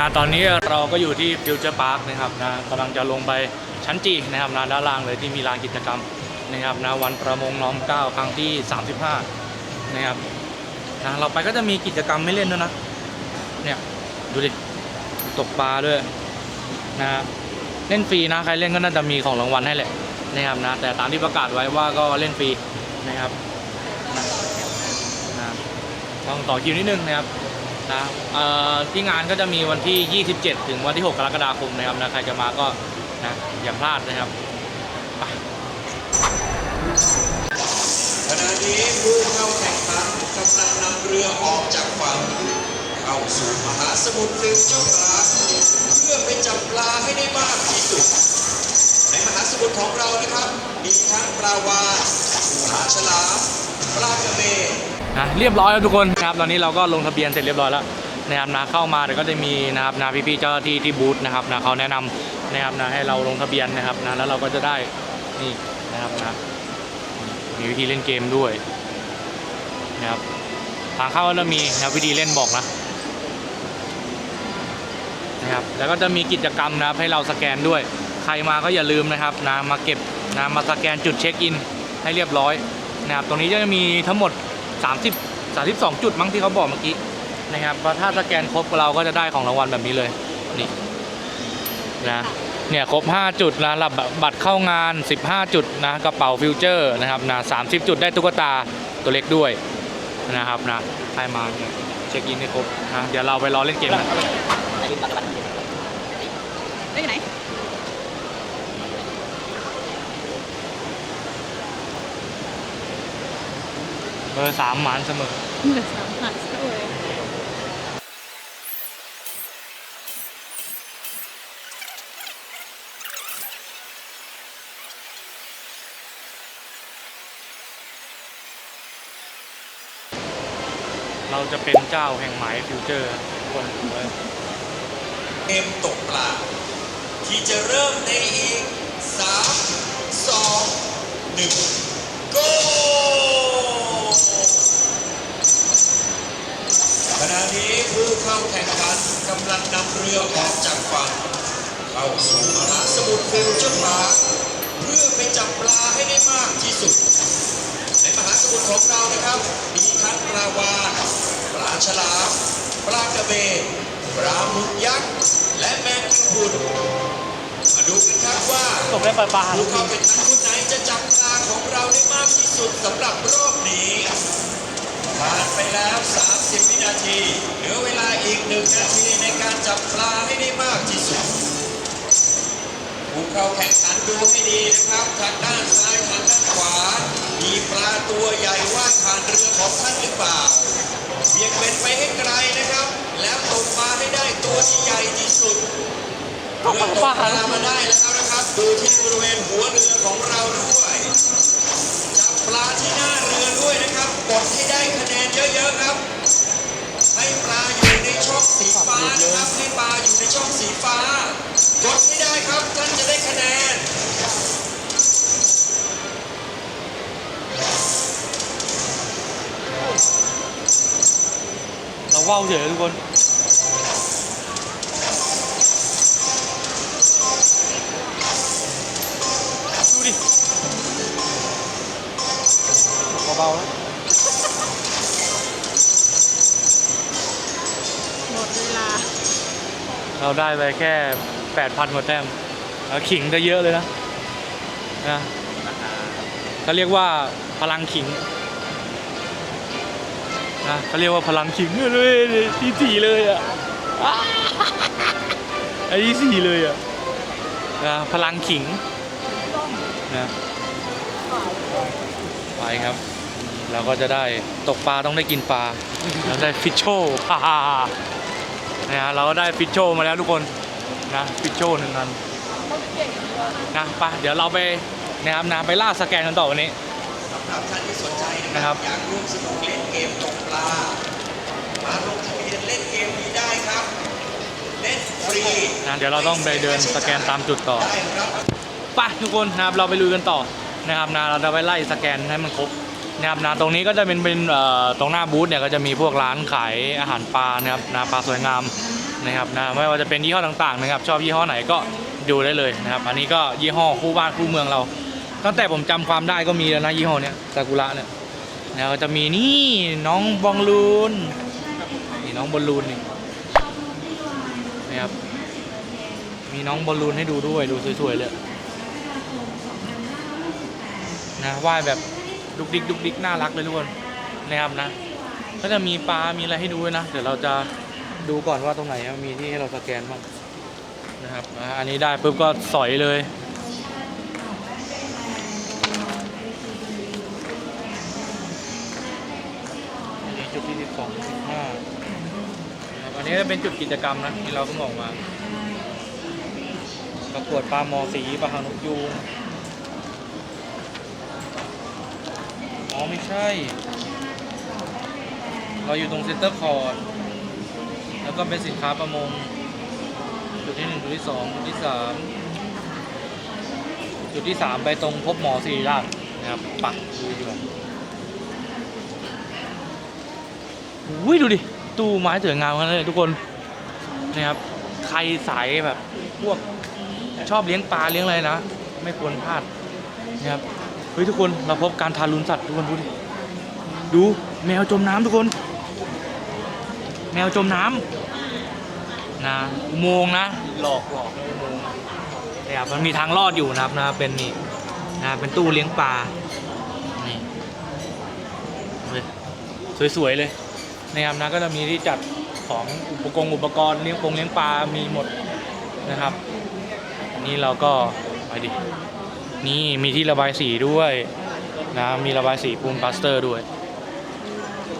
นะตอนนี้เราก็อยู่ที่ฟิวเจอร์พาร์คนะครับนะกำลังจะลงไปชั้นจีนะครับนะด้านล่างเลยที่มีลานกิจกรรมนะครับนะวันประมงน้อมเก้าครั้งที่ 35นะครับนะเราไปก็จะมีกิจกรรมไม่เล่นด้วยนะเนี่ยดูดิตกปลาด้วยนะครับเล่นฟรีนะใครเล่นก็น่าจะมีของรางวัลให้แหละนะครับนะแต่ตามที่ประกาศไว้ว่าก็เล่นฟรีนะครับนะนะต้องต่อคิวนิดนึงนะครับ นะที่งานก็จะมีวันที่ 27 ถึงวันที่ 6 กรกฎาคมนะครับนะใครจะมาก็นะอย่าพลาดนะครับขณะนี้ผู้เข้าแข่งขันกำลังนำเรือออกจากฝั่งเข้าสู่มหาสมุทรฟิวเจอร์พาเพื่อไปจับปลาให้ได้มากที่สุด ในมหาสมุทรของเรานะครับ มีทั้งปลาวาฬปลาฉลาม ปลากระเบน นะเรียบร้อยแล้วทุกคนนะครับตอนนี้เราก็ลงทะเบียนเสร็จเรียบร้อยแล้วนะครับนะเข้ามาเดี๋ยวก็จะมีนะครับนะพี่ๆเจ้าหน้าที่ที่บูธนะครับนะเขาแนะนำนะครับนะให้เราลงทะเบียนนะครับนะแล้วเราก็จะได้นี่นะครับนะมีวิธีเล่นเกมด้วยนะครับทางเข้าก็จะมีนะวิธีเล่นบอกนะนะครับแล้วก็จะมีกิจกรรมนะครับให้เราสแกนด้วย ใครมาก็อย่าลืมนะครับนะมาเก็บนะมาสแกนจุดเช็คอินให้เรียบร้อยนะครับตรงนี้จะมีทั้งหมด 30 32 จุดมั้งที่เขาบอกเมื่อกี้นะครับเพราะถ้าสแกนครบเราก็จะได้ของรางวัลแบบนี้เลยนี่นะเนี่ยครบ 5 จุดนะรับบัตรเข้างาน 15 จุดนะกระเป๋าฟิวเจอร์นะครับนะ30 จุดได้ตุ๊กตาตัวเล็กด้วยนะครับนะใครมาเนี่ยเช็คอินให้ครบนะเดี๋ยวเราไปรอเล่นเกมกันได้ไหน อร์สามหมานเสมอเหมือนสามหัสเลยเราจะเป็นเจ้าแห่งหมายฟิวเจอร์ทุกคนเลยเกมตกปลาที่จะเริ่มในอีก 3 2 1 go ขณะนี้ผู้เข้าแข่งขันกำลังนำเรือออกจากฝั่งเข้าสู่มหาสมุทรฟิวเจอร์พาร์คเพื่อไปจับปลาให้ได้มากที่สุด ในมหาสมุทรของเรานะครับ มีทั้งปลาวาฬปลาฉลามปลากระเบนปลาหมึกยักษ์และแมงกะพรุนมาดูกันครับว่าตกได้ปลาปลาผู้เข้าแข่งขันคนไหนจะจับปลาของเราได้มากที่สุดสำหรับรอบนี้ผ่านไปแล้ว 30วินาที เหลือเวลาอีกหนึ่งนาทีในการจับปลาให้ได้มากที่สุดผู้เข้าแข่งขันดูให้ดีนะครับ ทางด้านซ้ายทางด้านขวา มีปลาตัวใหญ่ว่ายผ่านเรือของท่านหรือเปล่าเบี่ยงเบนไปให้ไกลนะครับ แล้วตกปลาให้ได้ตัวที่ใหญ่ที่สุดเมื่อตกปลามาได้แล้วนะครับ ดูที่บริเวณหัวเรือของเราด้วยจับปลาที่หน้าเรือด้วยนะครับกดให้ได้คะแนนเยอะๆครับ ปลาอยู่ในช่องสีฟ้านะครับให้ปลาอยู่ในช่องสีฟ้ากดให้ได้ครับท่านจะได้คะแนนเราว่าวเฉยทุกคนดูดิเบาๆแล้ เราได้ไปแค่ 8,000กว่าแต้มแล้วขิงก็เยอะเลยนะนะเขาเรียกว่าพลังขิงนะเขาเรียกว่าพลังขิงเลยที่สี่เลยอะอ้าไอ้ที่สี่เลยอะนะพลังขิงนะไปครับ เราก็จะได้ตกปลาต้องได้กินปลาเราได้ฟิชโชฮ่าฮ่าฮ่า นะฮะเราก็ได้ฟิชโชมาแล้วทุกคนนะฟิชโชหนึ่งอันนะไปเดี๋ยวเราไปนะครับนะไปล่าสแกนกันต่อวันนี้สำหรับท่านที่สนใจนะนะคครัรับบอยากร่วมสนุกเล่นเกมตกปลามาลงทะเบียนเล่นเกมนี้ได้ครับเล่นฟรีนะเดี๋ยวเราต้องไปเดินสแกนตามจุดต่อได้รับไปทุกคนนะครับเราไปลุยกันต่อนะครับนะเราจะไปไล่สแกนให้มันครบ นะครับนะตรงนี้ก็จะเป็นเป็นเอ่อตรงหน้าบูธเนี่ยก็จะมีพวกร้านขายอาหารปลานะครับนะปลาสวยงามนะครับนะไม่ว่าจะเป็นยี่ห้อต่างๆนะครับ ชอบยี่ห้อไหนก็ดูได้เลยนะครับ อันนี้ก็ยี่ห้อคู่บ้านคู่เมืองเรา ตั้งแต่ผมจำความได้ก็มีแล้วนะยี่ห้อเนี้ยซากุระเนี่ยแล้วก็จะมีนี่น้องบอลลูนนี่น้องบอลลูนนี่นะครับมีน้องบอลลูนให้ดูด้วยดูสวยๆเลยนะว่ายแบบ ดุกดิกดุกดิกน่ารักเลยทุกคนนะครับนะก็จะมีปลา มีอะไรให้ดูด้วยนะ เดี๋ยวเราจะดูก่อนว่าตรงไหนมีที่ให้เราสแกนบ้างนะครับ อันนี้ได้ปุ๊บก็สอยเลย อันนี้จุดที่สิบสองสิบห้าอันนี้จะเป็นจุดกิจกรรมนะที่เราเพิ่งออกมาประกวดปลาหมอสีปลาหางนกยูง ไม่ใช่ เราอยู่ตรงเซ็นเตอร์คอร์ดแล้วก็เป็นสินค้าประมง จุดที่หนึ่งจุดที่สองจุดที่สามจุดที่สามไปตรงพบหมอศิริราชนะครับปักดูดีกว่าอุ้ยดูดิ ตู้ไม้สวยงามกันเลยทุกคนนะครับใครสายแบบพวกชอบเลี้ยงปลาเลี้ยงอะไรนะ ไม่ควรพลาดนะครับ เฮ้ยทุกคนเราพบการทารุณสัตว์ทุกคนดูดิดูแมวจมน้ำทุกคน แมวจมน้ำนะอุโมงค์นะ หลอกหลอกอุโมงค์เนี่ยมันมีทางลอดอยู่นะครับนะเป็นนี่นะเป็นตู้เลี้ยงปลานี่เฮ้ยสวยๆเลยนะครับนะก็จะมีที่จัดของอุปกรณ์อุปกรณ์เลี้ยงปงเลี้ยงปลามีหมดนะครับอันนี้เราก็ไปดิ นี่มีที่ระบายสีด้วยนะมีระบายสีปูนพลาสเตอร์ด้วย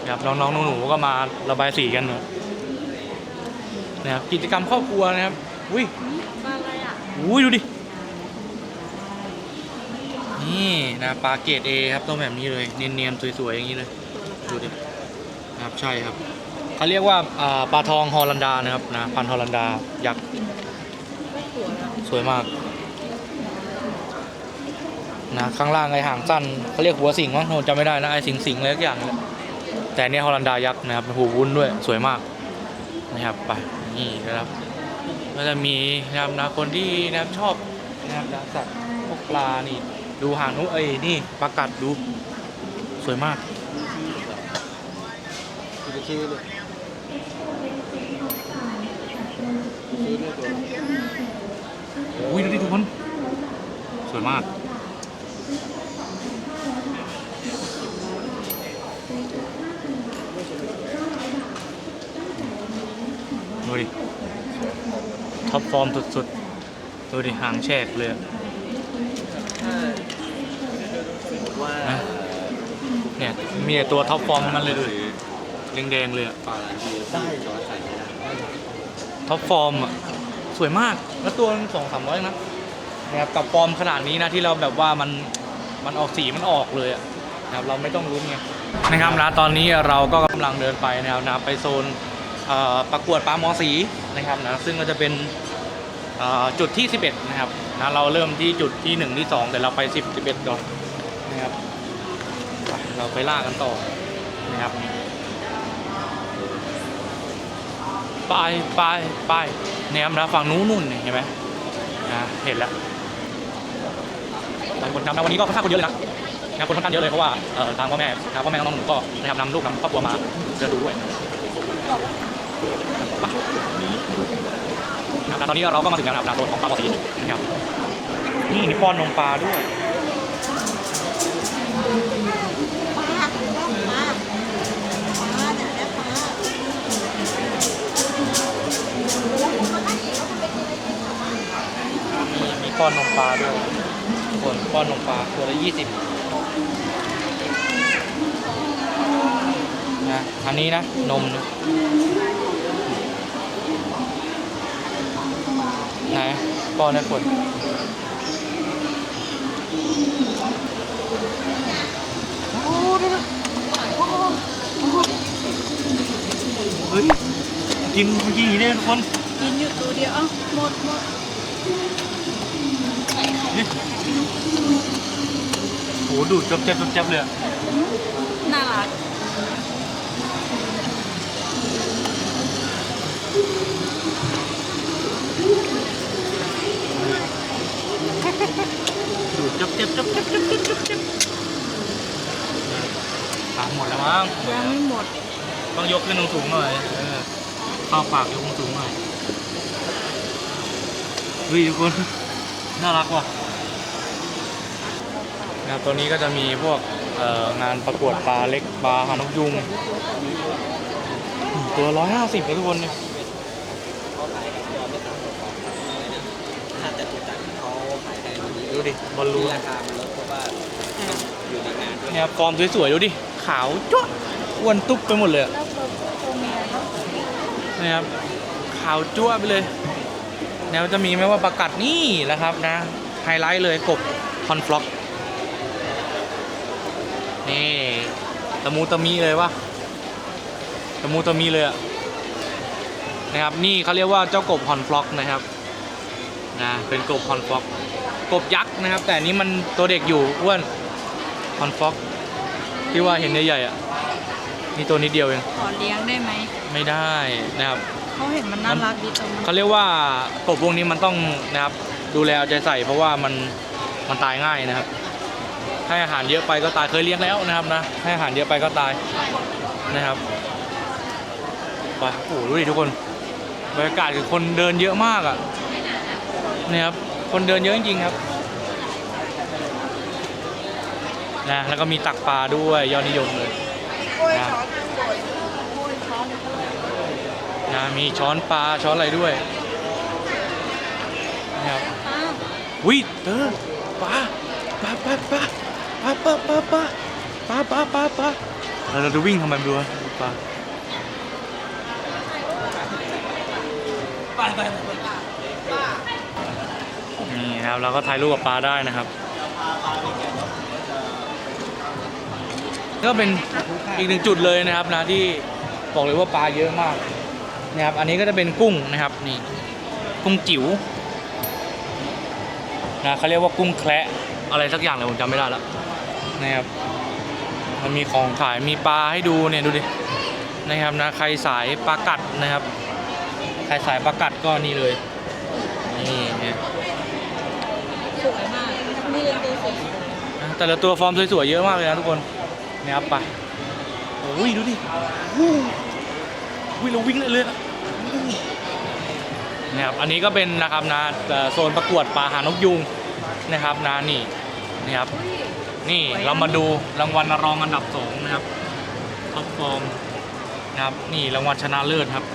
นะครับน้องๆหนูๆก็มาระบายสีกันนะครับกิจกรรมครอบครัวนะครับอุ้ยปลาอะไรอะอุ้ยดูดินี่นะปลาเกรดเอครับต้องแบบนี้เลยเนียนๆสวยๆอย่างนี้เลยดูดินะครับใช่ครับเขาเรียกว่าปลาทองฮอลันดานะครับนะพันธ์ฮอลันดายักษ์สวยมาก นะข้างล่างไอ้หางสั้นเขาเรียกหัวสิงมั้งผมจำไม่ได้นะไอ้สิงสิงอะไรสักอย่างแหละแต่เนี่ยฮอลันดายักษ์นะครับหูวุ้นด้วยสวยมากนะครับไปนี่นะครับก็จะมีนะครับนะคนที่นะครับชอบนะครับนะสัตว์พวกปลานี่ ดูหางนุเอ้ยนี่ปลากัดดูสวยมากอุ้ยดูดิทุกคนสวยมาก ดูดิ ท็อปฟอร์มสุดๆ ดูดิหางแฉกเลยอะว่านะเนี่ยมีแต่ตัวท็อปฟอร์มทั้งนั้นเลยดูดิแดงๆเลยอะปลาที่ได้จอใส่ไม่ได้ท็อปฟอร์มอะสวยมาก แล้วตัวสองสามร้อยนะนะครับกับฟอร์มขนาดนี้นะที่เราแบบว่ามันมันออกสีมันออกเลยอะนะครับเราไม่ต้องรุ้นไงนะครับนะตอนนี้เราก็กำลังเดินไปนะครับนะไปโซนเอ่อ ประกวดปลาหมอสีนะครับนะซึ่งก็จะเป็นจุดที่ 11 นะครับนะเราเริ่มที่จุดที่ 1 ที่ 2 แต่เราไป 10 11ก่อนนะครับเราไปล่ากันต่อนะครับไปไปไปเนี่ยนะฝั่งนู้นนู่นเห็นไหมนะเห็นแล้วหลายคนครับนะวันนี้ก็ค่อนข้างคนเยอะเลยนะนะคนค่อนข้างเยอะเลยเพราะว่าทางพ่อแม่นะพ่อแม่น้องหนูก็นะครับนำลูกนำครอบครัวมาเดินดูด้วยไป นะครับตอนนี้เราก็มาถึงแล้วนะครับโซนของปลาปอสีนะครับนี่มีป้อนนมปลาด้วยปลาปลาปลาเดี๋ยวได้ปลามีมีป้อนนมปลาด้วยคนป้อนนมปลาตัวละยี่สิบนะอันนี้นะนมนะ ไหนป้อนให้คนเฮ้ย กินเมื่อกี้นี่ทุกคน กินอยู่ตัวเดียวเอ้าหมดหมดนี่โหดูดจับจับจับ จุ๊บจบจบจบจบจบจบจบปากหมดแล้วมั้งยังไม่หมด ต้องยกขึ้นสูงๆหน่อยเอข้าปากยกสูงๆหน่อยเฮ้ยทุกคน น่ารักว่ะนะครับตัวนี้ก็จะมีพวกงานประกวดปลาเล็กปลาหางนกยุงตัวร้อยห้าสิบเลยทุกคนเนี่ย ด้วันนี้ดูดิบอลลูนราคามันลดเพราะว่าอยู่ในงานด้วยเนี่ยฟอร์มสวยๆดูดิ ขาวจ้วะอ้วนตุ๊บไปหมดเลยอะแล้วตัวตัวเมียเนาะนะครับ ขาวจ้วะไปเลย แล้วจะมีไหมว่าประกัดนี่แหละครับนะ ไฮไลท์เลยกบคอนฟล็อก นี่ตะมูตะมีเลยวะตะมูตะมีเลยอะนะครับ นี่เขาเรียกว่าเจ้ากบฮอนฟล็อกนะครับ นะ เป็นกบฮอนฟล็อก กบยักษ์นะครับ แต่อันนี้มันตัวเด็กอยู่อ้วนฮอนฟล็อกที่ว่าเห็นใหญ่ๆอะนี่ตัวนิดเดียวเองขอเลี้ยงได้ไหมไม่ได้นะครับเขาเห็นมันน่ารักดีตรงมันเขาเรียกว่ากบพวกนี้มันต้องนะครับ ดูแลเอาใจใส่เพราะว่ามันมันตายง่ายนะครับ ให้อาหารเยอะไปก็ตายเคยเลี้ยงแล้วนะครับนะให้อาหารเยอะไปก็ตายนะครับไปโอ้โหดูดิทุกคนบรรยากาศคือคนเดินเยอะมากอะนี่ครับ คนเดินเยอะจริงครับนะแล้วก็มีตักปลาด้วยยอดนิยมเลยนะนะมีช้อนปลาช้อนอะไรด้วยนะครับอ้าววิเธอปลาปลาปลาปลาปลาปลาปลาปลาปลาปลาปลาปลาเราจะวิ่งทำไมไม่รู้อะปลานี่ นะครับเราก็ถ่ายรูปกับปลาได้นะครับ ก็เป็นอีกหนึ่งจุดเลยนะครับนะที่บอกเลยว่าปลาเยอะมากนะครับ อันนี้ก็จะเป็นกุ้งนะครับนี่กุ้งจิ๋วนะเขาเรียกว่ากุ้งแคระอะไรสักอย่างเลยผมจำไม่ได้แล้วนะครับ มันมีของขายมีปลาให้ดูเนี่ยดูดินะครับนะใครสายปลากัดนะครับ ใครสายปลากัดก็นี่เลยนี่ สวยมากนี่เลยตัวสวยนะแต่ละตัวฟอร์มสวยๆเยอะมากเลยนะทุกคนนะครับไปโอ้ยดูดิวู้วิเราวิ่งเลยเลยนะนะครับอันนี้ก็เป็นนะครับนะเอ่อโซนประกวดปลาหางนกยุงนะครับนะนี่นี่ครับนี่เรามาดูรางวัลรองอันดับสองนะครับท็อปฟอร์มนะครับนี่รางวัลชนะเลิศครับ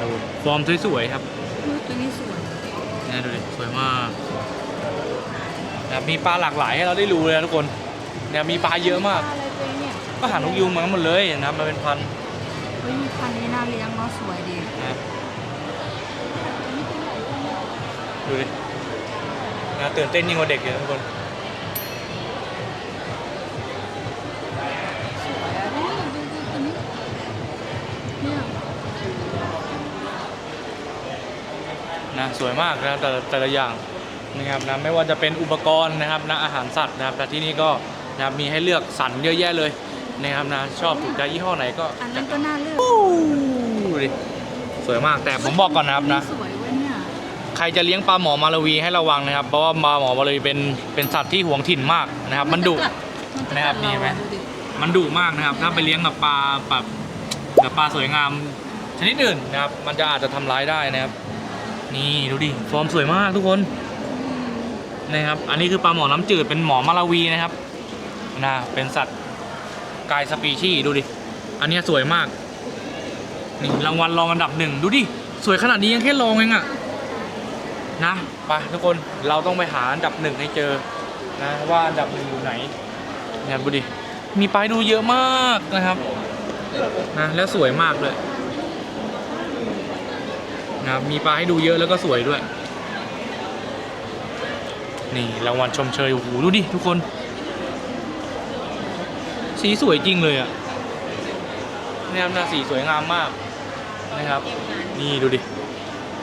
ดูฟอร์มสวยๆครับตัวนี้สวยนี่ดูดิสวยมาก นะครับมีปลาหลากหลายให้เราได้รู้เลยนะทุกคนเนี่ยมีปลาเยอะมากอะไรตัวเนี่ยก็หางนกยูงเหมือนกันหมดเลยนะครับมันเป็นพันธุ์เฮ้ยพันธุ์นี้น่าเลี้ยงเนาะสวยดีนะครับดูดินะตื่นเต้นยิ่งกว่าเด็กเลยทุกคนสวยอะนี่ดูดูตัวนี้เนี่ยนะสวยมากนะครับแต่ละแต่ละอย่าง นะครับนะไม่ว่าจะเป็นอุปกรณ์นะครับนะอาหารสัตว์นะครับแต่ที่นี่ก็นะครับมีให้เลือกสรรเยอะแยะเลยนะครับนะชอบถูกใจยี่ห้อไหนก็อันนั้นก็น่าเลือกดูดิสวยมากแต่ผมบอกก่อนนะครับนะ สวยเว้ยเนี่ยใครจะเลี้ยงปลาหมอมาลาวีให้ระวังนะครับ เพราะว่าปลาหมอมาลาวีเป็นเป็นสัตว์ที่หวงถิ่นมากนะครับ มันดุมันนะครับกัดมีไหมเราอะดูดิมันดุมากนะครับ ถ้าไปเลี้ยงกับปลาแบบแบบปลาสวยงาม ชนิดอื่นนะครับ มันจะอาจจะทำร้ายได้นะครับ นี่ดูดิฟอร์มสวยมากทุกคน นะครับ อันนี้คือปลาหมอน้ำจืดเป็นหมอมาลาวีนะครับนะเป็นสัตว์กายสปีชีดูดิ อันเนี้ยสวยมาก นี่รางวัลรองอันดับหนึ่งดูดิ สวยขนาดนี้ยังแค่รองเองอะนะไปทุกคนเราต้องไปหาอันดับหนึ่งให้เจอนะว่าอันดับหนึ่งอยู่ไหนเนี่ยดูดิมีป้ายดูเยอะมากนะครับนะแล้วสวยมากเลยนะมีปลาให้ดูเยอะแล้วก็สวยด้วย นี่รางวัลชมเชยโอ้โหดูดิทุกคน สีสวยจริงเลยอะเนี่ยนะสีสวยงามมากนะครับ นี่ดูดิ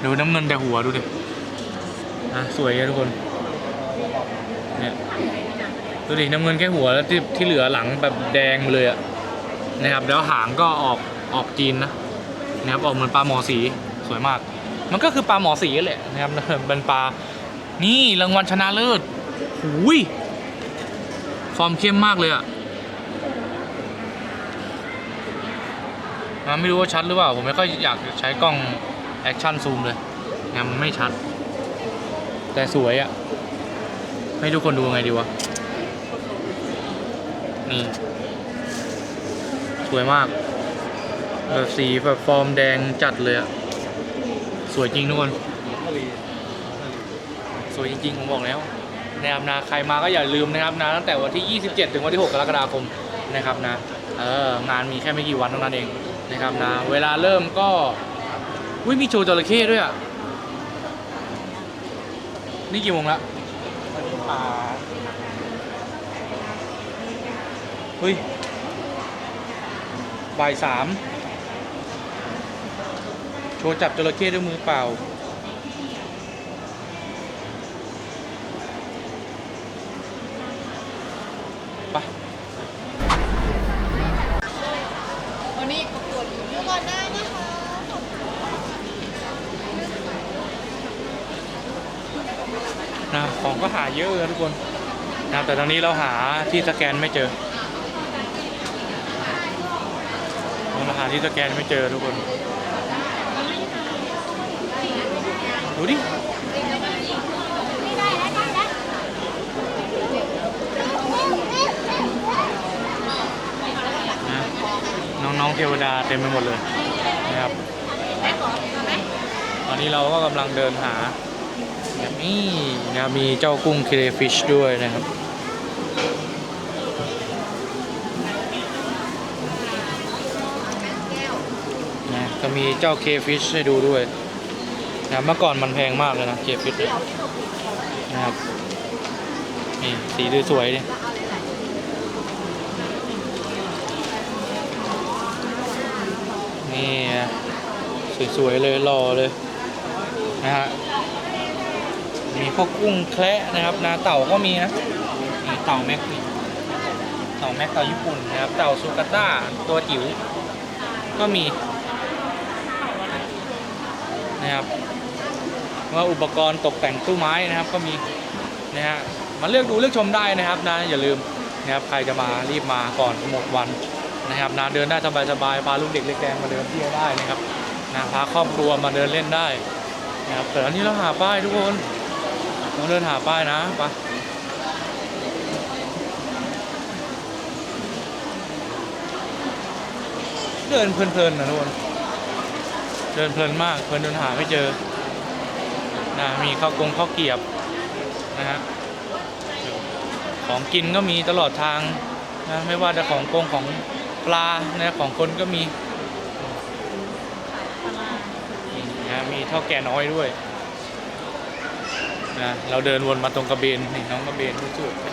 ดูน้ำเงินแต่หัวดูดิอะสวยอะทุกคนเนี่ยดูดิน้ำเงินแค่หัวแล้วที่ที่เหลือหลังแบบแดงเลยอะนะครับ แล้วหางก็ออกออกจีนนะนะครับออกเหมือนปลาหมอสีสวยมาก มันก็คือปลาหมอสีแหละนะครับเป็นปลา นี่รางวัลชนะเลิศหูยฟอร์มเข้มมากเลยอะนะไม่รู้ว่าชัดหรือเปล่า ผมไม่ค่อยอยากใช้กล้องแอคชั่นซูมเลยนะมันไม่ชัด แต่สวยอะ่ะให้ทุกคนดูไงดีวะ นี่ สวยมาก แบบสีแบบฟอร์มแดงจัดเลยอะสวยจริงทุกคน สวยจริงๆ ผมบอกแล้วนะครับนะใครมาก็อย่าลืมนะครับนะตั้งแต่วันที่ 27 ถึงวันที่ 6 กรกฎาคมนะครับนะเอองานมีแค่ไม่กี่วันเท่านั้นเองนะครับนะเวลาเริ่มก็วิมีโชว์จระเข้ด้วยอะนี่กี่โมงละป่าเฮ้ยบ่ายสามโชว์จับจระเข้ด้วยมือเปล่า ไป วันนี้ประกวดอยู่ก่อนได้นะคะ นะของก็หาเยอะนะทุกคนนะแต่ตอนนี้เราหาที่สแกนไม่เจอเราหาที่สแกนไม่เจอทุกคนดูดิน้องๆเทวดาเต็มไปหมดเลยนะครับ ตอนนี้เราก็กำลังเดินหา นี้นะมีเจ้ากุ้งเครฟิชด้วยนะครับ นะก็มีเจ้าเคฟิชให้ดูด้วยนะเมื่อก่อนมันแพงมากเลยนะเคฟิชเนี่ยนะครับนี่สีดูสวยดินี่นะสวยๆเลยหล่อเลยนะฮะ มีพวกกุ้งแคระนะครับนาเต่าก็มีนะนี่เต่าแม็กนี่เต่าแม็กเต่าญี่ปุ่นนะครับ เต่าซูกาต้าตัวจิ๋วก็มีนะครับว่าอุปกรณ์ตกแต่งตู้ไม้นะครับก็มีนะฮะมาเลือกดูเลือกชมได้นะครับนะอย่าลืมนะครับใครจะมารีบมาก่อนหมดวันนะครับนะเดินได้สบายๆพาลูกเด็กเล็กแดงมาเดินเที่ยวได้นะครับนะพาครอบครัวมาเดินเล่นได้นะครับแต่อันนี้เราหาป้ายทุกคน เราเดินหาป้ายนะไปเดินเพลินๆนะทุกคน เดินเพลินมาก เพลินจนหาไม่เจอ นะ มีข้าวกงข้าวเกรียบ นะฮะ ของกินก็มีตลอดทางนะ ไม่ว่าจะของกงของปลา นะ ของคนก็มีนะมีเท่าแก่น้อยด้วย นะเราเดินวนมาตรงกระเบนนี่น้องกระเบนสวยๆ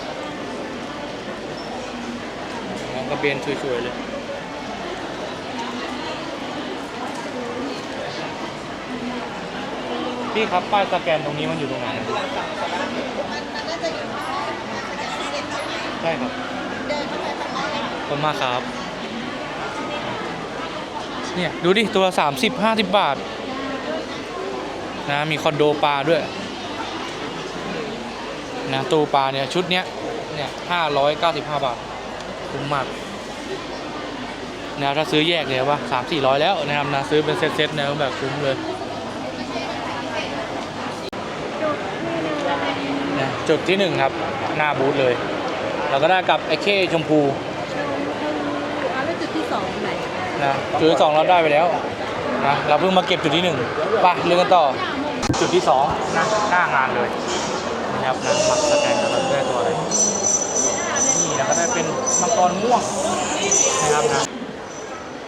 น้องกระเบนสวยๆเลยพี่ครับป้ายสแกนตรงนี้มันอยู่ตรงไหนใช่ครับเดินเข้าไปทางไหนขอบคุณมากครับ เนี่ย ดูดิ ตัว30 50บาท นะ มีคอนโดปลาด้วย นะตู้ปลาเนี่ยชุดเนี้ยเนี่ย595บาทคุ้มมากนะถ้าซื้อแยกเนี่ยว่า3 400แล้วนะครับนะซื้อเป็นเซ็ตๆเนี่ยแบบคุ้มเลยนะจุดที่หนึ่งครับหน้าบูธเลย เราก็ได้กับไอ้เข้ชมพูอะแล้วจุดที่สองไหนนะจุดที่สองเราได้ไปแล้วนะเราเพิ่งมาเก็บจุดที่หนึ่งไปเรื่องกันต่อจุดที่สองนะหน้างานเลย นะครับนะหมักสแกนเราได้ตัวอะไรนี่เราก็ได้เป็นมังกรม่วงนะครับนะ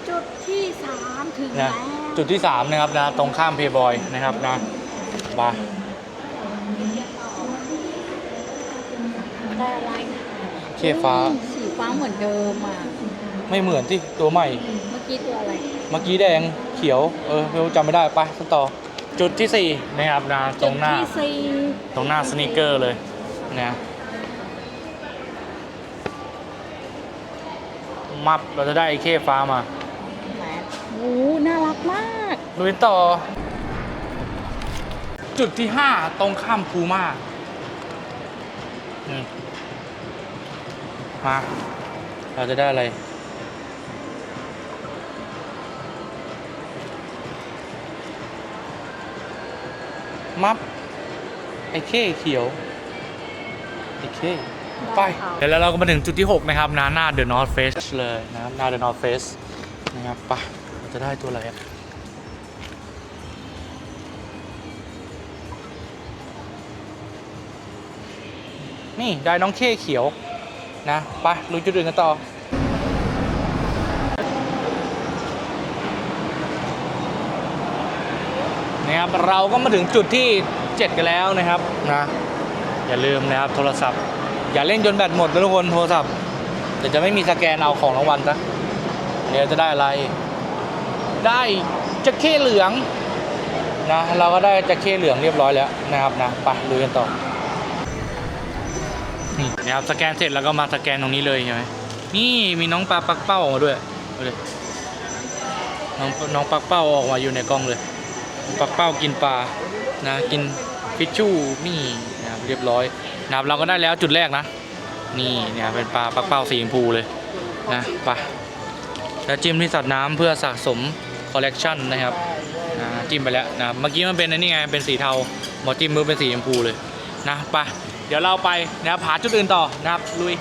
จุดที่สามถึงนะแล้วจุดที่สามนะครับนะตรงข้ามเพย์บอยนะครับนะมาได้อะไรเคฟ้าสีฟ้าเหมือนเดิมอะไม่เหมือนที่ตัวใหม่ เมื่อกี้ตัวอะไร เมื่อกี้แดงเขียว เออไม่รู้จำไม่ได้ไปกันต่อ จุดที่สี่นะครับนะตรงหน้าจุดที่สี่ตรงหน้าสนีกเกอร์เลยนะมับเราจะได้ไอ้เข้ฟ้ามาไหนโอ้โหน่ารักมากลุยต่อ จุดที่ห้าตรงข้ามพูม่านี่มา เราจะได้อะไร มับไอ้เข้เขียวไอ้เข้ไปเดี๋ยวแล้วเราก็มาถึงจุดที่ 6 นะครับนะหน้าเดอะนอร์ h เฟสเลยนะครับหน้าเดอะนอร์ h เฟสนะครับไปเราจะได้ตัวอะไรอะนี่ได้น้องเข้เขียวนะไปลุยจุดอื่นกันต่อ นะครับเราก็มาถึงจุดที่ 7 กันแล้วนะครับนะอย่าลืมนะครับโทรศัพท์ อย่าเล่นจนแบตหมดนะทุกคนโทรศัพท์เดี๋ยวจะไม่มีสแกนเอาของรางวัลซะเดี๋ยวจะได้อะไร ได้จะเข้เหลืองนะเราก็ได้จะเข้เหลืองเรียบร้อยแล้วนะครับนะไปลุยกันต่อนี่นะครับสแกนเสร็จแล้วก็มาสแกนตรงนี้เลยใช่ไหมนี่มีน้องปลาปักเป้าออกมาด้วยเอาเลยน้องน้องปักเป้าออกมาอยู่ในกล้องเลย ปักเป้ากินปลานะกินฟิชชูนี่นะครับเรียบร้อยนะครับเราก็ได้แล้วจุดแรกนะ นี่เนี่ยเป็นปลาปักเป้าสีชมพูเลยนะไปแล้วจิ้มที่สัตว์น้ำเพื่อสะสมคอลเลกชันนะครับนะจิ้มไปแล้วนะเมื่อกี้มันเป็นอันนี้ไงเป็นสีเทาหมอจิ้มมือเป็นสีชมพูเลยนะไปเดี๋ยวเราไปนะครับหาจุดอื่นต่อนะครับลุย